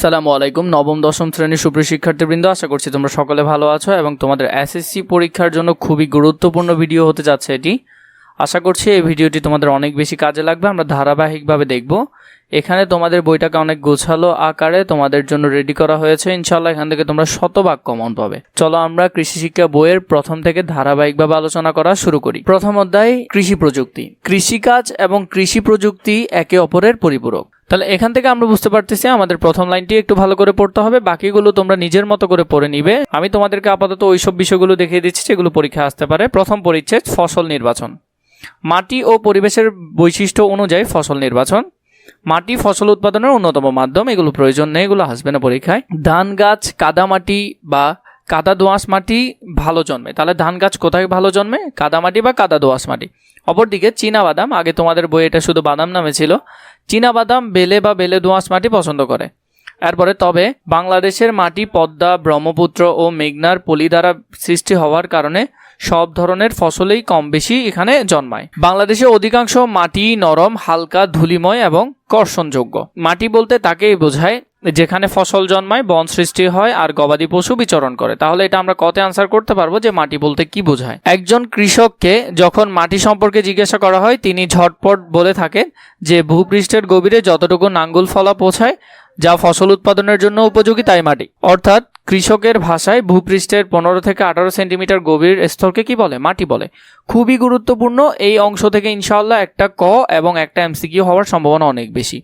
আসসালামু আলাইকুম। নবম, দশম শ্রেণির সুপ্রিয় শিক্ষার্থীবৃন্দ, আশা করছি তোমরা সকলে ভালো আছো এবং তোমাদের এসএসসি পরীক্ষার জন্য খুবই গুরুত্বপূর্ণ ভিডিও হতে যাচ্ছে এটি। আশা করছি এই ভিডিওটি তোমাদের অনেক বেশি কাজে লাগবে। আমরা ধারাবাহিকভাবে দেখব। এখানে তোমাদের বইটাকে অনেক গোছালো আকারে তোমাদের জন্য রেডি করা হয়েছে। ইনশাল্লাহ এখান থেকে তোমরা শতভাগ কমন পাবে। চলো আমরা কৃষি শিক্ষা বইয়ের প্রথম থেকে ধারাবাহিকভাবে আলোচনা করা শুরু করি। প্রথম অধ্যায়, কৃষি প্রযুক্তি। কৃষিকাজ এবং কৃষি প্রযুক্তি একে অপরের পরিপূরক। তাহলে এখান থেকে আমরা বুঝতে পারতেছি আমাদের প্রথম লাইনটি একটু ভালো করে পড়তে হবে, বাকিগুলো তোমরা নিজের মতো করে পড়ে নিবে। আমি তোমাদেরকে আপাতত ওইসব বিষয়গুলো দেখিয়ে দিচ্ছি যেগুলো পরীক্ষা আসতে পারে। প্রথম পরিচ্ছেদ, ফসল নির্বাচন। মাটি ও পরিবেশের বৈশিষ্ট্য অনুযায়ী ফসল নির্বাচন। মাটি ফসল উৎপাদনের অন্যতম মাধ্যম, এগুলো প্রয়োজন নেই, এগুলো আসবে না পরীক্ষায়। ধান গাছ, কাদা মাটি বা কাদা দোআঁশ মাটি ভালো জন্মে। তাহলে ধান গাছ কোথায় ভালো জন্মে? কাদা মাটি বা কাদা দোআঁশ মাটি। অপরদিকে চীনা বাদাম, আগে তোমাদের বই এটা শুধু বাদাম নামে ছিল। বাদাম বেলে বা বেলে দোঁয়াশ মাটি পছন্দ করে। এরপরে তবে বাংলাদেশের মাটি পদ্মা, ব্রহ্মপুত্র ও মেঘনার পলি দ্বারা সৃষ্টি হওয়ার কারণে সব ধরনের ফসলেই কম বেশি এখানে জন্মায়। বাংলাদেশে অধিকাংশ মাটি নরম, হালকা, ধুলিময় এবং কর্ষণযোগ্য। মাটি বলতে তাকেই বোঝায় যেখানে ফসল জন্মায়, বন সৃষ্টি হয় আর গবাদি পশু বিচরণ করে। তাহলে এটা আমরা কতে আনসার করতে পারব যে মাটি বলতে কি বোঝায়? একজন কৃষককে যখন মাটি সম্পর্কে জিজ্ঞাসা করা হয়, তিনি ঝটপট বলে থাকেন যে, ভূপৃষ্ঠের গভীরে যতটুকু নাঙ্গুল ফলা পৌঁছায়, যা ফসল উৎপাদনের জন্য উপযোগী তাই মাটি। অর্থাৎ কৃষকের ভাষায় ভূপৃষ্ঠের পনেরো থেকে আঠারো সেন্টিমিটার গভীর স্তরকে কি বলে? মাটি বলে। খুবই গুরুত্বপূর্ণ, এই অংশ থেকে ইনশাল্লাহ একটা ক এবং একটা এমসিকিউ হওয়ার সম্ভাবনা অনেক বেশি।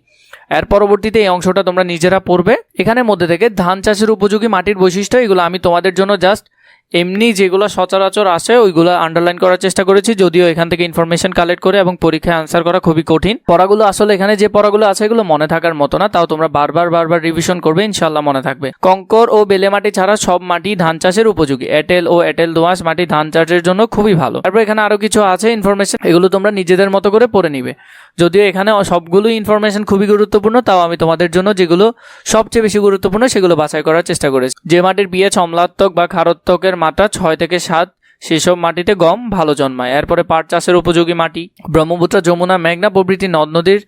এর পরবর্তীতে এই অংশটা তোমরা নিজেরা পড়বে। এখানে মধ্যে থেকে ধান চাষের উপযোগী মাটির বৈশিষ্ট্য, এগুলো আমি তোমাদের জন্য জাস্ট এমনি যেগুলো সচরাচর আসে, ওইগুলো আন্ডারলাইন করার চেষ্টা করেছি, যদিও এখান থেকে ইনফরমেশন কালেক্ট করে এবং পরীক্ষায় আনসার করা খুবই কঠিন। পড়াগুলো আসলে এখানে যে পড়াগুলো আছে, এগুলো মনে থাকার মতো না, তাও তোমরা বারবার বারবার রিভিশন করবে ইনশাল্লাহ মনে থাকবে। কঙ্কর ও বেলে মাটি ছাড়া সব মাটি ধান চাষের উপযোগী। এটেল ও এটেল দোআঁশ মাটি ধান চাষের জন্য খুবই ভালো। তারপর এখানে আরও কিছু আছে ইনফরমেশন এগুলো তোমরা নিজেদের মতো করে পড়ে নিবে। যদিও এখানে সবগুলো ইনফরমেশন খুবই গুরুত্বপূর্ণ, তাও আমি তোমাদের জন্য যেগুলো সবচেয়ে বেশি গুরুত্বপূর্ণ, সেগুলো বাছাই করার চেষ্টা করেছি। যে মাটির পিএইচ অম্লাত্মক বা ক্ষারত্মকের মাত্রা ছয় থেকে সাত, সেসব মাটিতে গম ভালো জন্মায়। এরপরে পাট চাষের উপযোগী মাটি। ব্রহ্মপুত্র, যমুনা, মেঘনা প্রভৃতি নদ নদীর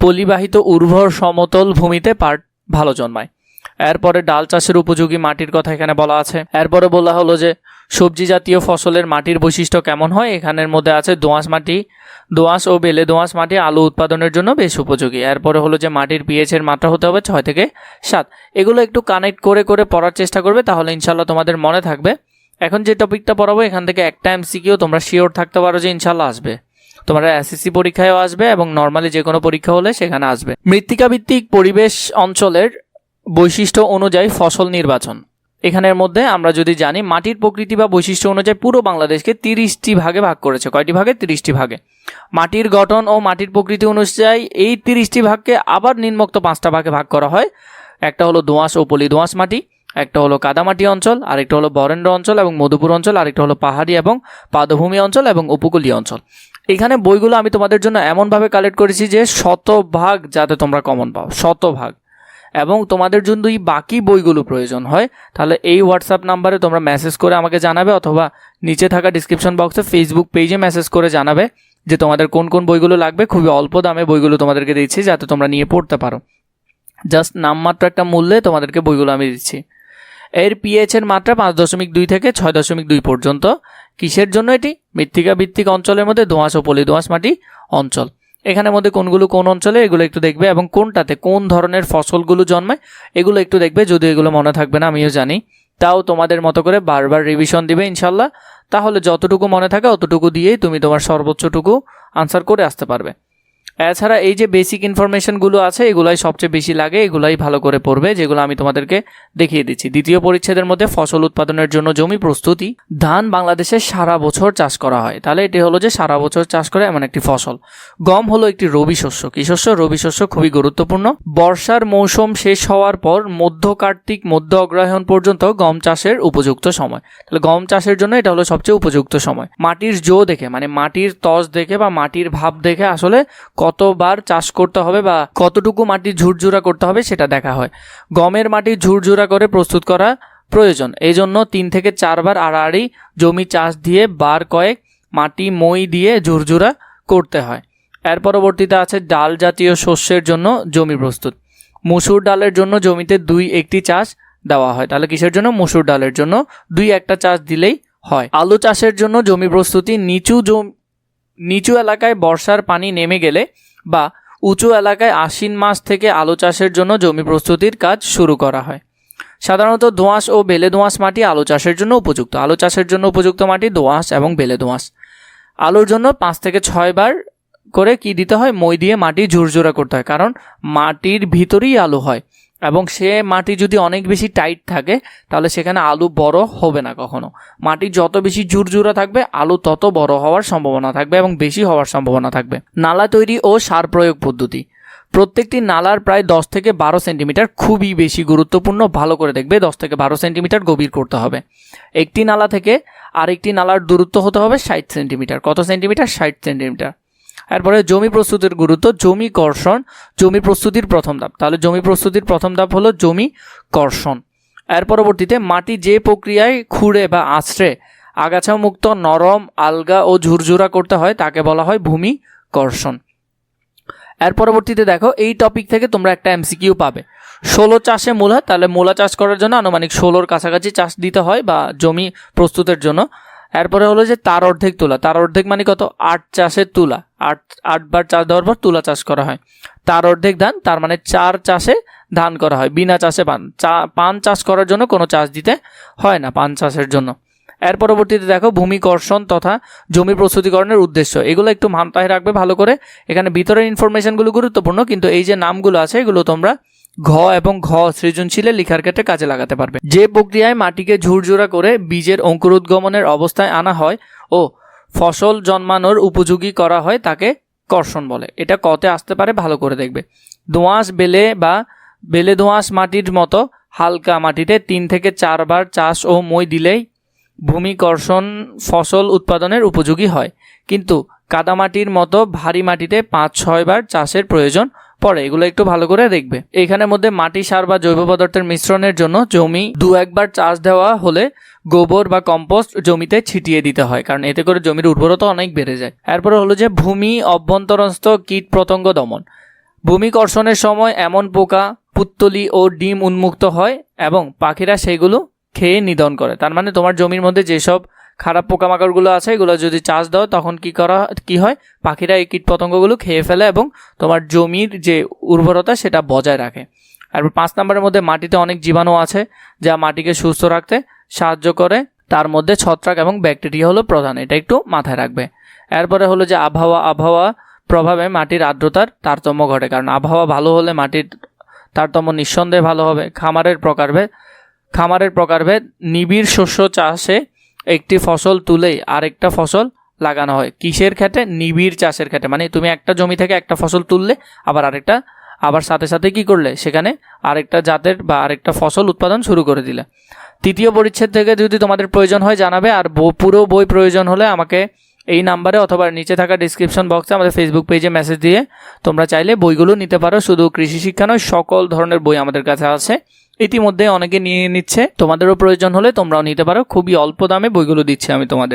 পলিবাহিত উর্বর সমতল ভূমিতে পাট ভালো জন্মায়। এরপরে ডাল চাষের উপযোগী মাটির কথা এখানে বলা আছে। এরপরে বলা হলো যে, সবজি জাতীয় ফসলের মাটির বৈশিষ্ট্য কেমন হয়? এখানের মধ্যে আছে দোআঁশ মাটি। দোআঁশ ও বেলে দোআঁশ মাটি আলু উৎপাদনের জন্য বেশ উপযোগী। এরপরে হলো যে, মাটির পিএইচের মাত্রা হতে হবে ছয় থেকে সাত। এগুলো একটু কানেক্ট করে করে পড়ার চেষ্টা করবে, তাহলে ইনশাল্লাহ তোমাদের মনে থাকবে। এখন যে টপিকটা পড়াবো, এখান থেকে একটা এমসিকিউ তোমরা শিওর থাকতে পারো যে ইনশাল্লাহ আসবে। তোমরা এসএসসি পরীক্ষায়ও আসবে এবং নর্মালি যে কোনো পরীক্ষা হলে সেখানে আসবে। মৃত্তিকা ভিত্তিক পরিবেশ অঞ্চলের বৈশিষ্ট্য অনুযায়ী ফসল নির্বাচন। এখানের মধ্যে আমরা যদি জানি, মাটির প্রকৃতি বা বৈশিষ্ট্য অনুযায়ী পুরো বাংলাদেশকে তিরিশটি ভাগে ভাগ করেছে। কয়টি ভাগে? তিরিশটি ভাগে। মাটির গঠন ও মাটির প্রকৃতি অনুযায়ী এই তিরিশটি ভাগকে আবার নিম্নোক্ত পাঁচটা ভাগে ভাগ করা হয়। একটা হলো দোঁয়াশ ও পলি দোঁয়াশ মাটি একটা হলো কাদামাটি অঞ্চল, আরেকটা হলো বরেন্দ্র অঞ্চল এবং মধুপুর অঞ্চল, আরেকটা হলো পাহাড়ি এবং পাদভূমি অঞ্চল এবং উপকূলীয় অঞ্চল। এখানে বইগুলো আমি তোমাদের জন্য এমনভাবে কালেক্ট করেছি যে শতভাগ যাতে তোমরা কমন পাও, শতভাগ। এবং তোমাদের জন্য যদি বাকি বইগুলো প্রয়োজন হয়, তাহলে এই হোয়াটসঅ্যাপ নাম্বারে তোমরা মেসেজ করে আমাকে জানাবে অথবা নিচে থাকা ডিসক্রিপশন বক্সে ফেসবুক পেজে মেসেজ করে জানাবে যে তোমাদের কোন কোন বইগুলো লাগবে, খুবই অল্প দামে বইগুলো তোমাদেরকে দিচ্ছি যাতে তোমরা নিয়ে পড়তে পারো। জাস্ট নামমাত্র একটা মূল্যে তোমাদেরকে বইগুলো আমি দিচ্ছি। এর পিএইচ এর মাত্রা পাঁচ দশমিক দুই থেকে ছয় দশমিক দুই পর্যন্ত। কিসের জন্য এটি? মৃত্তিকা ভিত্তিক অঞ্চলের মধ্যে দোঁয়াশ ও পলি দোঁয়াশ মাটি অঞ্চল। এখানের মধ্যে কোনগুলো কোন অঞ্চলে, এগুলো একটু দেখবে এবং কোনটাতে কোন ধরনের ফসলগুলো জন্মায়, এগুলো একটু দেখবে যদি এগুলো মনে থাকবে না, আমিও জানি। তাও তোমাদের মতো করে বারবার রিভিশন দিবে ইনশাল্লাহ তাহলে যতটুকু মনে থাকে, অতটুকু দিয়েই তুমি তোমার সর্বোচ্চটুকু আনসার করে আসতে পারবে। এছাড়া এই যে বেসিক ইনফরমেশনগুলো আছে, এগুলাই সবচেয়ে বেশি লাগে, এগুলাই ভালো করে পড়বে, যেগুলো আমি তোমাদেরকে দেখিয়ে দিচ্ছি। দ্বিতীয় পরিচ্ছেদের মধ্যে ফসল উৎপাদনের জন্য জমি প্রস্তুতি, ধান বাংলাদেশে সারা বছর চাষ করা হয়। তাহলে এটি হলো যে সারা বছর চাষ করে এমন একটি ফসল। গম হলো একটি রবি শস্য। কি শস্য? রবি শস্য খুবই গুরুত্বপূর্ণ। বর্ষার মৌসুম শেষ হওয়ার পর মধ্য কার্তিক, মধ্য অগ্রহায়ণ পর্যন্ত গম চাষের উপযুক্ত সময়। তাহলে গম চাষের জন্য এটা হলো সবচেয়ে উপযুক্ত সময়। মাটির জো দেখে মানে মাটির তস দেখে বা মাটির ভাব দেখে আসলে কতবার চাষ করতে হবে বা কতটুকু মাটি ঝুরঝুরা করতে হবে সেটা দেখা হয়। গমের মাটি ঝুরঝুরা করে প্রস্তুত করা প্রয়োজন। এই জন্য তিন থেকে চারবার আড়াআড়ি জমি চাষ দিয়ে বার কয়েক মাটি মই দিয়ে ঝুরঝুরা করতে হয়। এর পরবর্তীতে আছে ডাল জাতীয় শস্যের জন্য জমি প্রস্তুত। মুসুর ডালের জন্য জমিতে দুই একটি চাষ দেওয়া হয়। তাহলে কিসের জন্য? মুসুর ডালের জন্য দুই একটা চাষ দিলেই হয়। আলু চাষের জন্য জমি প্রস্তুতি নিচু জম নিচু এলাকায় বর্ষার পানি নেমে গেলে বা উঁচু এলাকায় আশ্বিন মাস থেকে আলু চাষের জন্য জমি প্রস্তুতির কাজ শুরু করা হয়। সাধারণত দোঁয়াশ ও বেলে দোঁয়াশ মাটি আলু চাষের জন্য উপযুক্ত। আলু চাষের জন্য উপযুক্ত মাটি দোঁয়াশ এবং বেলে দোঁয়াশ। আলুর জন্য পাঁচ থেকে ছয় বার করে কি দিতে হয়? মই দিয়ে মাটি ঝুরঝুরা করতে হয়, কারণ মাটির ভিতরেই আলু হয়। এবং সে মাটি যদি অনেক বেশি টাইট থাকে, তাহলে সেখানে আলু বড় হবে না কখনো। মাটি যত বেশি ঝুরঝুরা থাকবে, আলু তত বড় হওয়ার সম্ভাবনা থাকবে এবং বেশি হওয়ার সম্ভাবনা থাকবে। নালা তৈরি ও সার প্রয়োগ পদ্ধতি। প্রত্যেকটি নালার প্রায় দশ থেকে বারো সেন্টিমিটার খুবই বেশি গুরুত্বপূর্ণ, ভালো করে দেখবে, দশ থেকে বারো সেন্টিমিটার গভীর করতে হবে। একটি নালা থেকে আরেকটি নালার দূরত্ব হতে হবে ষাট সেন্টিমিটার। কত সেন্টিমিটার? ষাট সেন্টিমিটার। এরপরে জমি প্রস্তুতির গুরুত্ব, জমি কর্ষণ, জমি প্রস্তুতির প্রথম ধাপ। তাহলে জমি প্রস্তুতির প্রথম ধাপ হলো জমি কর্ষণ। এর পরবর্তীতে মাটি যে প্রক্রিয়ায় খুঁড়ে বা আছড়ে আগাছা মুক্ত, নরম, আলগা ও ঝুরঝুরা করতে হয়, তাকে বলা হয় ভূমি কর্ষণ। এর পরবর্তীতে দেখো, এই টপিক থেকে তোমরা একটা এমসিকিউ পাবে। ষোলো চাষে মূলা তাহলে মূলা চাষ করার জন্য আনুমানিক ষোলোর কাছাকাছি চাষ দিতে হয় বা জমি প্রস্তুতের জন্য। এরপরে হলো যে তার অর্ধেক তুলা। তার অর্ধেক মানে কত? আট চাষের তুলা। আট আটবার চাষ দেওয়ার পর তুলা চাষ করা হয়। তার অর্ধেক ধান, তার মানে চার চাষে ধান করা হয়, বিনা চাষে পান। চা, পান চাষ করার জন্য কোনো চাষ দিতে হয় না পান চাষের জন্য। এর পরবর্তীতে দেখো ভূমি কর্ষণ তথা জমি প্রস্তুতিকরণের উদ্দেশ্য। এগুলো একটু মাথায় রাখবে ভালো করে। এখানে ভিতরের ইনফরমেশনগুলো গুরুত্বপূর্ণ, কিন্তু এই যে নামগুলো আছে, এগুলো তোমরা ঘ এবং ঘ সৃজনশীলে লেখার ক্ষেত্রে কাজে লাগাতে পারবে। যে প্রক্রিয়ায় মাটিকে ঝুরঝুরা করে বীজের অঙ্কুরোদ্গমনের অবস্থায় আনা হয় ও ফসল জন্মানোর উপযোগী করা হয় তাকে কর্ষণ বলে। এটা কতে আসতে পারে, ভালো করে দেখবে। দোঁয়াশ বেলে বা বেলে দোঁয়াশ মাটির মতো হালকা মাটিতে তিন থেকে চারবার চাষ ও মই দিলেই ভূমি কর্ষণ ফসল উৎপাদনের উপযোগী হয়। কিন্তু কাদামাটির মতো ভারী মাটিতে পাঁচ ছয়বার চাষের প্রয়োজন পড়ে এগুলো একটু ভালো করে দেখবে। এখানের মধ্যে মাটি সার বা জৈব পদার্থের মিশ্রণের জন্য জমি দু একবার চাষ দেওয়া হলে গোবর বা কম্পোস্ট জমিতে ছিটিয়ে দিতে হয়, কারণ এতে করে জমির উর্বরতা অনেক বেড়ে যায়। এরপরে হলো যে ভূমি অভ্যন্তরস্থ কীট পতঙ্গ দমন। ভূমি কর্ষণের সময় এমন পোকা, পুত্তলি ও ডিম উন্মুক্ত হয় এবং পাখিরা সেগুলো খেয়ে নিধন করে। তার মানে তোমার জমির মধ্যে যেসব খারাপ পোকামাকড়গুলো আছে, এগুলো যদি চাষ দাও, তখন কি করা, কি হয়? পাখিরা এই কীটপতঙ্গগুলো খেয়ে ফেলে এবং তোমার জমির যে উর্বরতা সেটা বজায় রাখে। আর পাঁচ নম্বরের মধ্যে মাটিতে অনেক জীবাণু আছে, যা মাটিকে সুস্থ রাখতে সাহায্য করে। তার মধ্যে ছত্রাক এবং ব্যাকটেরিয়া হলো প্রধান, এটা একটু মাথায় রাখবে। এরপরে হলো যে আবহাওয়া আবহাওয়া প্রভাবে মাটির আর্দ্রতার তারতম্য ঘটে, কারণ আবহাওয়া ভালো হলে মাটির তারতম্য নিঃসন্দেহে ভালো হবে। খামারের প্রকারভেদ খামারের প্রকারভেদ, নিবিড় শস্য চাষে একটি ফসল তুলেই আরেকটা ফসল লাগানো হয়। কিসের ক্ষেত্রে নিবিড় চাষের ক্ষেত্রে মানে তুমি একটা জমি থেকে একটা ফসল তুললে, আবার আরেকটা, আবার সাথে সাথে কি করলে? সেখানে আরেকটা জাতের বা আরেকটা ফসল উৎপাদন শুরু করে দিলে। তৃতীয় পরিচ্ছেদ থেকে যদি তোমাদের প্রয়োজন হয় জানাবে, আর পুরো বই প্রয়োজন হলে আমাকে এই নাম্বারে অথবা নিচে থাকা ডিসক্রিপশন বক্সে আমাদের ফেসবুক পেজে মেসেজ দিয়ে তোমরা চাইলে বইগুলো নিতে পারো। শুধু কৃষি শিক্ষা নয়, সকল ধরনের বই আমাদের কাছে আছে। ইতিমধ্যে অনেকে নিয়ে নিচ্ছে। তোমাদেরও প্রয়োজন হলে তোমরাও নিতে পারো। খুবই অল্প দামে বইগুলো দিচ্ছি আমি তোমাদের।